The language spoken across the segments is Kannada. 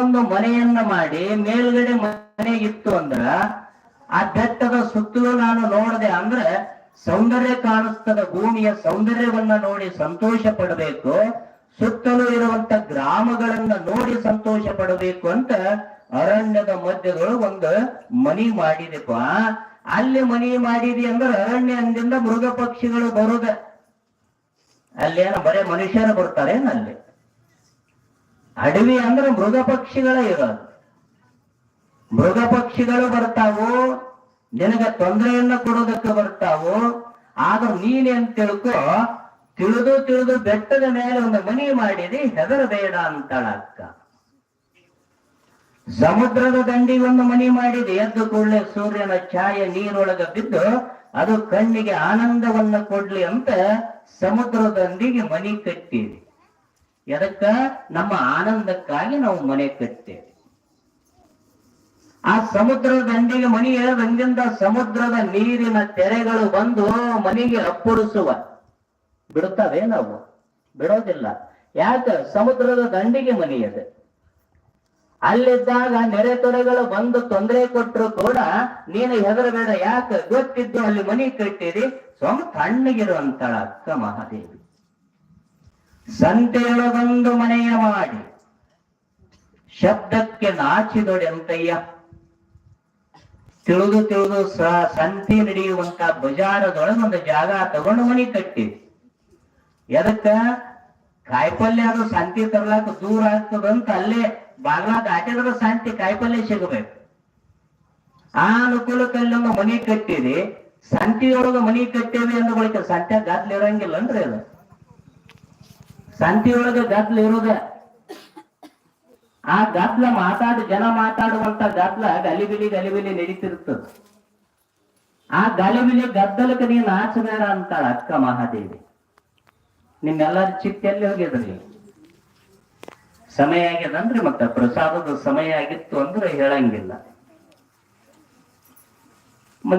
ಒಂದು ಮನೆಯನ್ನ ಮಾಡಿ ಮೇಲ್ಗಡೆ ಮನೆ ಇತ್ತು ಅಂದ್ರ, ಆ ಬೆಟ್ಟದ ಸುತ್ತಲೂ ನಾನು ನೋಡದೆ ಅಂದ್ರೆ ಸೌಂದರ್ಯ ಕಾಣಿಸ್ತದ, ಭೂಮಿಯ ಸೌಂದರ್ಯವನ್ನ ನೋಡಿ ಸಂತೋಷ ಪಡಬೇಕು, ಸುತ್ತಲೂ ಇರುವಂತ ಗ್ರಾಮಗಳನ್ನ ನೋಡಿ ಸಂತೋಷ ಪಡಬೇಕು ಅಂತ ಅರಣ್ಯದ ಮಧ್ಯದೊಳಗೆ ಒಂದು ಮನಿ ಮಾಡಿದೆಪ್ಪ. ಅಲ್ಲಿ ಮನಿ ಮಾಡಿದಿ ಅಂದ್ರೆ ಅರಣ್ಯ ಅಂದಿಂದ ಮೃಗ ಪಕ್ಷಿಗಳು ಬರುದ. ಅಲ್ಲೇನ ಬರೇ ಮನುಷ್ಯರು ಬರ್ತಾರೆ ಅಲ್ಲಿ? ಅಡವಿ ಅಂದ್ರೆ ಮೃಗ ಪಕ್ಷಿಗಳೇ ಇರೋದು. ಮೃಗ ಪಕ್ಷಿಗಳು ಬರ್ತಾವು, ನಿನಗೆ ತೊಂದರೆಯನ್ನ ಕೊಡೋದಕ್ಕೆ ಬರ್ತಾವು, ಆದ್ರೂ ಅಂತ ತಿಳ್ಕೊ, ತಿಳಿದು ತಿಳಿದು ಬೆಟ್ಟದ ಮೇಲೆ ಒಂದು ಮನಿ ಮಾಡಿದಿ, ಹೆದರಬೇಡ ಅಂತಾಳ ಅಕ್ಕ. ಸಮುದ್ರದ ದಂಡಿಗೆ ಒಂದು ಮನಿ ಮಾಡಿದೆ, ಎದ್ದು ಕೂಡಲೇ ಸೂರ್ಯನ ಛಾಯೆ ನೀರೊಳಗ ಬಿದ್ದು, ಅದು ಕಣ್ಣಿಗೆ ಆನಂದವನ್ನ ಕೊಡ್ಲಿ ಅಂತ ಸಮುದ್ರದ ದಂಡಿಗೆ ಮನಿ ಕಟ್ಟಿವಿ ಎದಕ್ಕ? ನಮ್ಮ ಆನಂದಕ್ಕಾಗಿ ನಾವು ಮನೆ ಕಟ್ತೇವೆ. ಆ ಸಮುದ್ರದ ದಂಡಿಗೆ ಮನಿ ಬಂದಿಂದ ಸಮುದ್ರದ ನೀರಿನ ತೆರೆಗಳು ಬಂದು ಮನೆಗೆ ಅಪ್ಪುರಿಸುವ ಬಿಡುತ್ತವೆ ನಾವು? ಬಿಡೋದಿಲ್ಲ. ಯಾಕ? ಸಮುದ್ರದ ದಂಡಿಗೆ ಮನಿ ಇದೆ ಅಲ್ಲಿದ್ದಾಗ ನೆರೆ ತೊರೆಗಳು ಬಂದು ತೊಂದರೆ ಕೊಟ್ಟರು ಕೂಡ ನೀನು ಹೆದರಬೇಡ. ಯಾಕೆ? ಗೊತ್ತಿದ್ದು ಅಲ್ಲಿ ಮನಿ ಕಟ್ಟಿರಿ ಸ್ವಾಮಿ ತಣ್ಣಗಿರುವಂತಳ ಅಕ್ಕ ಮಹಾದೇವಿ. ಸಂತೆಯೊಳಗೊಂದು ಮನೆಯ ಮಾಡಿ. ಶಬ್ದಕ್ಕೆ ನಾಚಿದೊಡೆಂತಯ್ಯ. ತಿಳಿದು ತಿಳಿದು ಸ ಸಂತಿ ನಡೆಯುವಂತ ಬಜಾರದೊಳಗೆ ಒಂದು ಜಾಗ ತಗೊಂಡು ಮನಿ ಕಟ್ಟಿ. ಎದಕ್ಕ? ಕಾಯಿಪಲ್ಯ ಅದು ಸಂತಿ ತರ್ಲಾಕ ದೂರ ಆಗ್ತದಂತ ಅಲ್ಲೇ ಬಾಗ್ಲಾದ ದಾಟಿದ್ರೆ ಸಂತಿ ಕಾಯಿಪಲ್ಯ ಸಿಗಬೇಕು. ಆ ಅನುಕೂಲಕ್ಕೆ ಮನೆ ಮನಿ ಕಟ್ಟಿರಿ ಸಂತಿಯೊಳಗ ಮನಿ ಕಟ್ಟೇವಿ ಅಂದ ಬಳಿಕ ಸಂತ್ಯಾಗ ಗಾದ್ಲಿ ಅಂದ್ರೆ ಅದು. ಸಂತಿಯೊಳಗ ಗದ್ಲ ಇರುದ ಆ ಗದ್ಲ ಮಾತಾಡ, ಜನ ಮಾತಾಡುವಂತ ಗದ್ಲ ಗಲಿಬಿಲಿ ಗಲಿಬಿಲಿ ನಡೀತಿರ್ತದ ಆ ಗಲಿಬಿಲಿ ಗದ್ದಲಕ್ಕೆ ನೀನ್ ನಾಚಬೇಡ ಅಂತಾಳ ಅಕ್ಕ ಮಹಾದೇವಿ. ನಿಮ್ಮೆಲ್ಲರ ಚಿತ್ತೆಲ್ಲಿ ಹೋಗಿದ್ರಿ ಸಮಯ ಆಗ್ಯದಂದ್ರೆ ಮತ್ತ? ಪ್ರಸಾದದ ಸಮಯ ಆಗಿತ್ತು ಅಂದ್ರೆ ಹೇಳಂಗಿಲ್ಲ.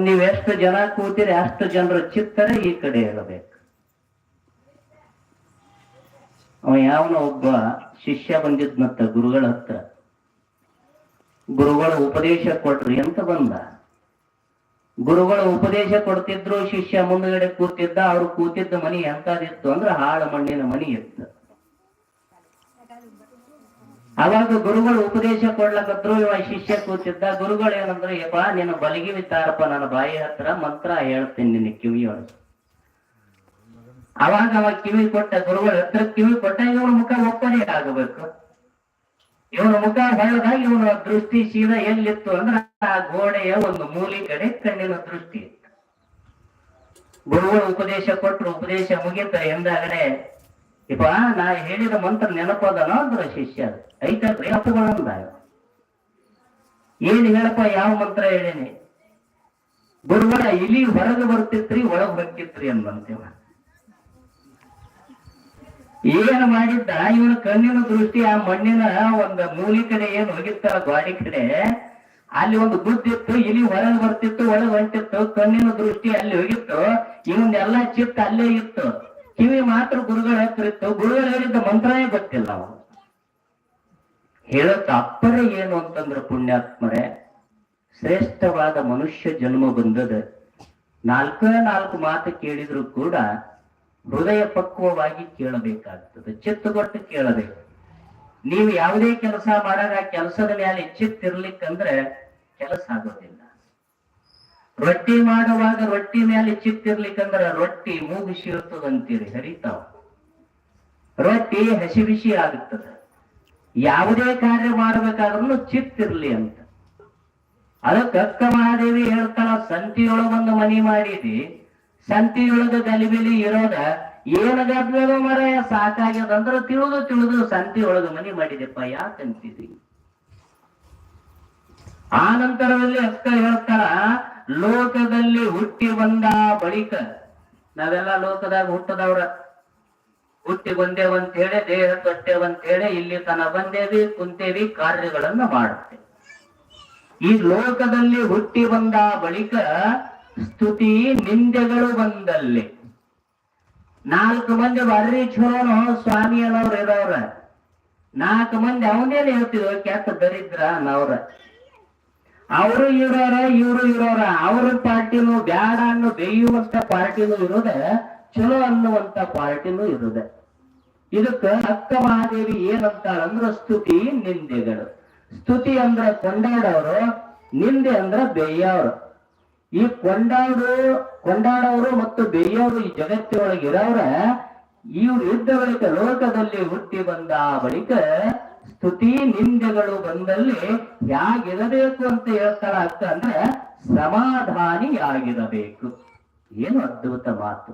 ನೀವ್ ಎಷ್ಟು ಜನ ಕೂತಿರಿ ಅಷ್ಟು ಜನರ ಚಿತ್ತರೆ ಈ ಕಡೆ ಹೇಳಬೇಕು ಅವ ಯಾವನ ಒಬ್ಬ ಶಿಷ್ಯ ಬಂದಿದ್ನತ್ತ ಗುರುಗಳ ಹತ್ರ. ಗುರುಗಳ ಉಪದೇಶ ಕೊಟ್ರಿ ಅಂತ ಬಂದ? ಗುರುಗಳ ಉಪದೇಶ ಕೊಡ್ತಿದ್ರು, ಶಿಷ್ಯ ಮುಂದಗಡೆ ಕೂತಿದ್ದ, ಅವ್ರು ಕೂತಿದ್ದ ಮನಿ ಎಂತಾದಿತ್ತು ಅಂದ್ರೆ ಹಾಳ ಮಣ್ಣಿನ ಮನಿ ಇತ್ತು. ಅವಾಗ ಗುರುಗಳು ಉಪದೇಶ ಕೊಡ್ಲಕತ್ರು ಇವ ಶಿಷ್ಯ ಕೂತಿದ್ದ ಗುರುಗಳು ಏನಂದ್ರೆ ಯಪ್ಪ ನಿನ್ನ ಬಲಗಿ ವಿತಾರಪ್ಪ ನನ್ನ ಬಾಯಿ ಹತ್ರ ಮಂತ್ರ ಹೇಳ್ತೀನಿ ನಿನ್ನ ಕಿವಿಯೊಳಗೆ. ಅವಾಗ ಅವ ಕಿವಿ ಕೊಟ್ಟ ಗುರುಗಳ ಹತ್ರ ಕಿವಿ ಕೊಟ್ಟ ಇವನ ಮುಖ ಒಪ್ಪನೆ ಆಗಬೇಕು. ಇವನ ಮುಖ ಹೊಳೆದಾಗ ಇವನ ದೃಷ್ಟಿ ಸೀದಾ ಎಲ್ಲಿತ್ತು ಅಂದ್ರೆ ಆ ಗೋಡೆಯ ಒಂದು ಮೂಲಿ ಕಡೆ ಕಣ್ಣಿನ ದೃಷ್ಟಿ. ಗುರುಗಳು ಉಪದೇಶ ಕೊಟ್ಟರು ಉಪದೇಶ ಮುಗಿತ ಎಂದಾಗಡೆ ಇಪ್ಪ, ನಾ ಹೇಳಿದ ಮಂತ್ರ ನೆನಪದನೋ ಅಂದ್ರ ಶಿಷ್ಯ? ಐತಲ್ರಿ ಅಪ್ಪಗಳಂದ ಏನ್ ಹೇಳಪ್ಪ, ಯಾವ ಮಂತ್ರ ಹೇಳಿನಿ? ಗುರುಗಳ ಇಲಿ ಹೊರಗೆ ಬರ್ತಿತ್ರಿ, ಒಳಗ್ ಬರ್ತಿತ್ರಿ ಅಂದಂತೇವ ಏನ್ ಮಾಡಿದ್ದ ಇವನ ಕಣ್ಣಿನ ದೃಷ್ಟಿ ಆ ಮಣ್ಣಿನ ಒಂದು ಮೂಲಿ ಕಡೆ ಏನು ಹೋಗಿರ್ತಾರ ಗಾಡಿ ಕಡೆ, ಅಲ್ಲಿ ಒಂದು ಬುದ್ಧಿತ್ತು ಇಲಿ ಹೊರಗೆ ಬರ್ತಿತ್ತು, ಒಳಗೆ ಹೊಂಟಿತ್ತು, ಕಣ್ಣಿನ ದೃಷ್ಟಿ ಅಲ್ಲಿ ಹೋಗಿತ್ತು, ಇವನ್ನೆಲ್ಲ ಚಿತ್ತ ಅಲ್ಲೇ ಇತ್ತು. ಕಿವಿ ಮಾತ್ರ ಗುರುಗಳ ಹತ್ರ ಇತ್ತು. ಗುರುಗಳು ಹೇಳಿದ್ದ ಮಂತ್ರನೇ ಗೊತ್ತಿಲ್ಲ ಅವನು ಹೇಳೋ ತಾತ್ಪರ್ಯ ಏನು ಅಂತಂದ್ರೆ ಪುಣ್ಯಾತ್ಮರೇ. ಶ್ರೇಷ್ಠವಾದ ಮನುಷ್ಯ ಜನ್ಮ ಬಂದದ. ನಾಲ್ಕೇ ನಾಲ್ಕು ಮಾತು ಕೇಳಿದ್ರು ಕೂಡ ಹೃದಯ ಪಕ್ವವಾಗಿ ಕೇಳಬೇಕಾಗ್ತದೆ, ಚಿತ್ತಗೊಟ್ಟು ಕೇಳಬೇಕು. ನೀವು ಯಾವುದೇ ಕೆಲಸ ಮಾಡಾಗ ಕೆಲಸದ ಮೇಲೆ ಚಿತ್ತಿರ್ಲಿಕ್ಕಂದ್ರೆ ಕೆಲಸ ಆಗೋದಿಲ್ಲ. ರೊಟ್ಟಿ ಮಾಡುವಾಗ ರೊಟ್ಟಿ ಮೇಲೆ ಚಿತ್ತಿರ್ಲಿಕ್ಕಂದ್ರ ರೊಟ್ಟಿ ಮೂಗಿಸಿ ಇರ್ತದಂತೀರಿ ಹರಿತಾವ. ರೊಟ್ಟಿ ಹಸಿ ಬಿಸಿ ಆಗುತ್ತದೆ. ಯಾವುದೇ ಕಾರ್ಯ ಮಾಡ್ಬೇಕಾದ್ರೂ ಚಿತ್ತಿರ್ಲಿ ಅಂತ. ಅದಕ್ಕ ಅಕ್ಕ ಮಹಾದೇವಿ ಹೇಳ್ತಾಳ, ಸಂತಿಯೊಳಗೊಂದು ಮನಿ ಮಾಡಿದಿ ಸಂತಿಯೊಳಗ ಗಲಿಬಿಲಿ ಇರೋದ ಏನ ಗದ್ಲದ ಮರ ಸಾಕಾಗ್ಯದ ಅಂದ್ರ ತಿಳಿದು ತಿಳಿದು ಸಂತಿಯೊಳಗ ಮನಿ ಮಾಡಿದೆಪ್ಪ ಯಾಕಂತಿದಿ ಆ ನಂತರದಲ್ಲಿ ಅಕ್ಕ ಹೇಳ್ತಾರ, ಲೋಕದಲ್ಲಿ ಹುಟ್ಟಿ ಬಂದ ಬಳಿಕ, ನಾವೆಲ್ಲ ಲೋಕದಾಗ ಹುಟ್ಟದವ್ರ. ಹುಟ್ಟಿ ಬಂದೇವಂತ ಹೇಳಿ ದೇಹ ತೊಟ್ಟೆವಂತ ಹೇಳಿ ಇಲ್ಲಿ ತನ ಬಂದೇವಿ, ಕುಂತೇವಿ, ಕಾರ್ಯಗಳನ್ನ ಮಾಡುತ್ತೆ ಈ ಲೋಕದಲ್ಲಿ ಹುಟ್ಟಿ ಬಂದ ಬಳಿಕ ಸ್ತುತಿ ನಿಂದೆಗಳು ಬಂದಲ್ಲಿ. ನಾಲ್ಕು ಮಂದಿ ಬರ್ರಿ ಚೋನು ಸ್ವಾಮಿ ಅನ್ನೋರು ಇರೋರ ನಾಲ್ಕು ಮಂದಿ ಅವನೇನು ಹೇಳ್ತಿದ್ರು, ಕೆಟ್ಟ ದರಿದ್ರ ಅನ್ನವ್ರ ಅವರು ಇರೋರ, ಇವರು ಇರೋರ. ಅವ್ರ ಪಾರ್ಟಿನೂ ಬ್ಯಾಡ ಅನ್ನೋ ಬೇಯುವಂತ ಪಾರ್ಟಿನೂ ಇರೋದ, ಚಲೋ ಅನ್ನುವಂತ ಪಾರ್ಟಿನೂ ಇರೋದ. ಇದಕ್ಕ ಅಕ್ಕ ಮಹಾದೇವಿ ಏನಂತಾಳಂದ್ರ ಸ್ತುತಿ ನಿಂದೆಗಳು. ಸ್ತುತಿ ಅಂದ್ರ ಕೊಂಡಾಡೋರು, ನಿಂದೆ ಅಂದ್ರ ಬೇಯವ್ರು ಈ ಕೊಂಡಾಡು, ಕೊಂಡಾಡೋರು ಮತ್ತು ಬೇಯೋರು ಈ ಜಗತ್ತಿನೊಳಗೆ ಇವ್ರು ಇದ್ದ ಬಳಿಕ ಲೋಕದಲ್ಲಿ ಹುಟ್ಟಿ ಬಂದ ಬಳಿಕ ಸ್ತುತಿ ನಿಂದೆಗಳು ಬಂದಲ್ಲಿ ಹೇಗಿರಬೇಕು ಅಂತ ಹೇಳ್ತಾರ ಅಂತ ಅಂದ್ರೆ ಸಮಾಧಾನಿಯಾಗಿರಬೇಕು. ಏನು ಅದ್ಭುತ ಮಾತು.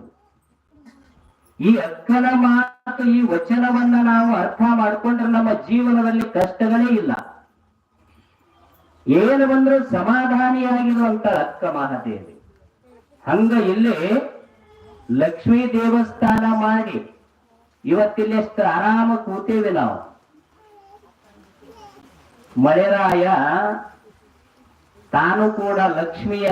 ಈ ಅಕ್ಕನ ಮಾತು, ಈ ವಚನವನ್ನ ನಾವು ಅರ್ಥ ಮಾಡ್ಕೊಂಡ್ರೆ ನಮ್ಮ ಜೀವನದಲ್ಲಿ ಕಷ್ಟಗಳೇ ಇಲ್ಲ. ಏನು ಬಂದ್ರು ಸಮಾಧಾನಿಯಾಗಿರುವಂತ ಅಕ್ಕ ಮಹಾದೇವಿ ಹಂಗ ಇಲ್ಲಿ ಲಕ್ಷ್ಮೀ ದೇವಸ್ಥಾನ ಮಾಡಿ ಇವತ್ತಿಲ್ಲೆಷ್ಟು ಆರಾಮ ಕೂತೇವಿ ನಾವು. ಮಳೆರಾಯ ತಾನು ಕೂಡ ಲಕ್ಷ್ಮಿಯ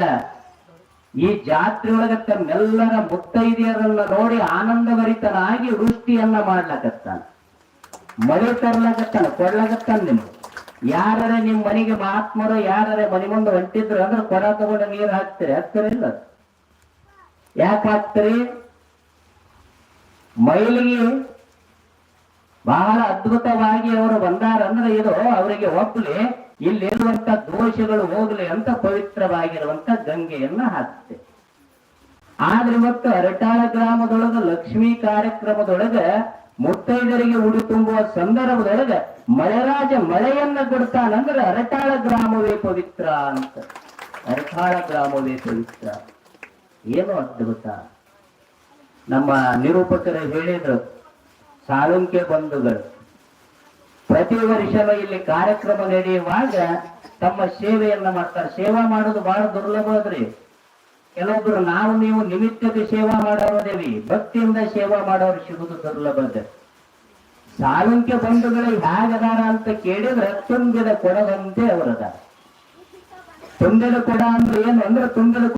ಈ ಜಾತ್ರೆಯೊಳಗ ತಮ್ಮೆಲ್ಲರ ಮುತ್ತೈದೆಯರನ್ನ ನೋಡಿ ಆನಂದಭರಿತನಾಗಿ ವೃಷ್ಟಿಯನ್ನ ಮಾಡ್ಲಕತ್ತಾನ. ಮಳೆ ತರ್ಲಕತ್ತಾನ, ಕೊಡ್ಲಕತ್ತಾನ ನಿಮ್ಗೆ? ಯಾರರೆ ನಿಮ್ ಮನೆಗೆ ಮಹಾತ್ಮರು, ಯಾರರ ಮನೆ ಮುಂದೆ ಹೊಂಟಿದ್ರು ಅಂದ್ರೆ ಕೊರ ತಗೊಂಡು ನೀರು ಹಾಕ್ತೀರಿ? ಇಲ್ಲ ಯಾಕೆ ಹಾಕ್ತೀರಿ? ಮೈಲಿಗೆ ಬಹಳ ಅದ್ಭುತವಾಗಿ ಅವರು ಬಂದಾರಂದ್ರೆ ಇದು ಅವರಿಗೆ ಒಪ್ಪಲಿ ಇಲ್ಲಿರುವಂತ ದೋಷಗಳು ಹೋಗ್ಲಿ ಅಂತ ಪವಿತ್ರವಾಗಿರುವಂತ ಗಂಗೆಯನ್ನ ಹಾಕ್ತೆ ಆದ್ರೆ ಇವತ್ತು ಅರಟಾಳ ಗ್ರಾಮದೊಳಗ ಲಕ್ಷ್ಮೀ ಕಾರ್ಯಕ್ರಮದೊಳಗ ಮುತ್ತೈದರಿಗೆ ಉಡಿ ತುಂಬುವ ಸಂದರ್ಭದೊಳಗ ಮಳೆರಾಜ ಮಳೆಯನ್ನ ಕೊಡ್ತಾನಂದ್ರೆ ಅರಟಾಳ ಗ್ರಾಮವೇ ಪವಿತ್ರ ಅಂತ. ಅರಟಾಳ ಗ್ರಾಮವೇ ಪವಿತ್ರ. ಏನು ಅದ್ಭುತ ನಮ್ಮ ನಿರೂಪಕರು ಹೇಳಿದ್ರು, ಸಾಲುಂಕೆ ಬಂಧುಗಳು, ಪ್ರತಿ ವರ್ಷವೂ ಇಲ್ಲಿ ಕಾರ್ಯಕ್ರಮ ನಡೆಯುವಾಗ ತಮ್ಮ ಸೇವೆಯನ್ನ ಮಾಡ್ತಾರೆ. ಸೇವಾ ಮಾಡೋದು ಬಹಳ ದುರ್ಲಭ ಅದ್ರಿ ಕೆಲವೊಬ್ರು ನಾವು ನೀವು ನಿಮಿತ್ತಕ್ಕೆ ಸೇವಾ ಮಾಡೋದೇವಿ ಭಕ್ತಿಯಿಂದ ಸೇವಾ ಮಾಡೋರು ಸಿಗುದು ದುರ್ಲಭದ ಸಾಲುಂಕ್ಯ ಬಂಧುಗಳು ಹೇಗದಾರ ಅಂತ ಕೇಳಿದ್ರೆ, ತುಂಬಿದ ಕೊಡದಂತೆ ಅವರದ ತುಂಬಿದ ಕೊಡ ಅಂದ್ರೆ ಏನು? ಅಂದ್ರೆ ತುಂಬಿದ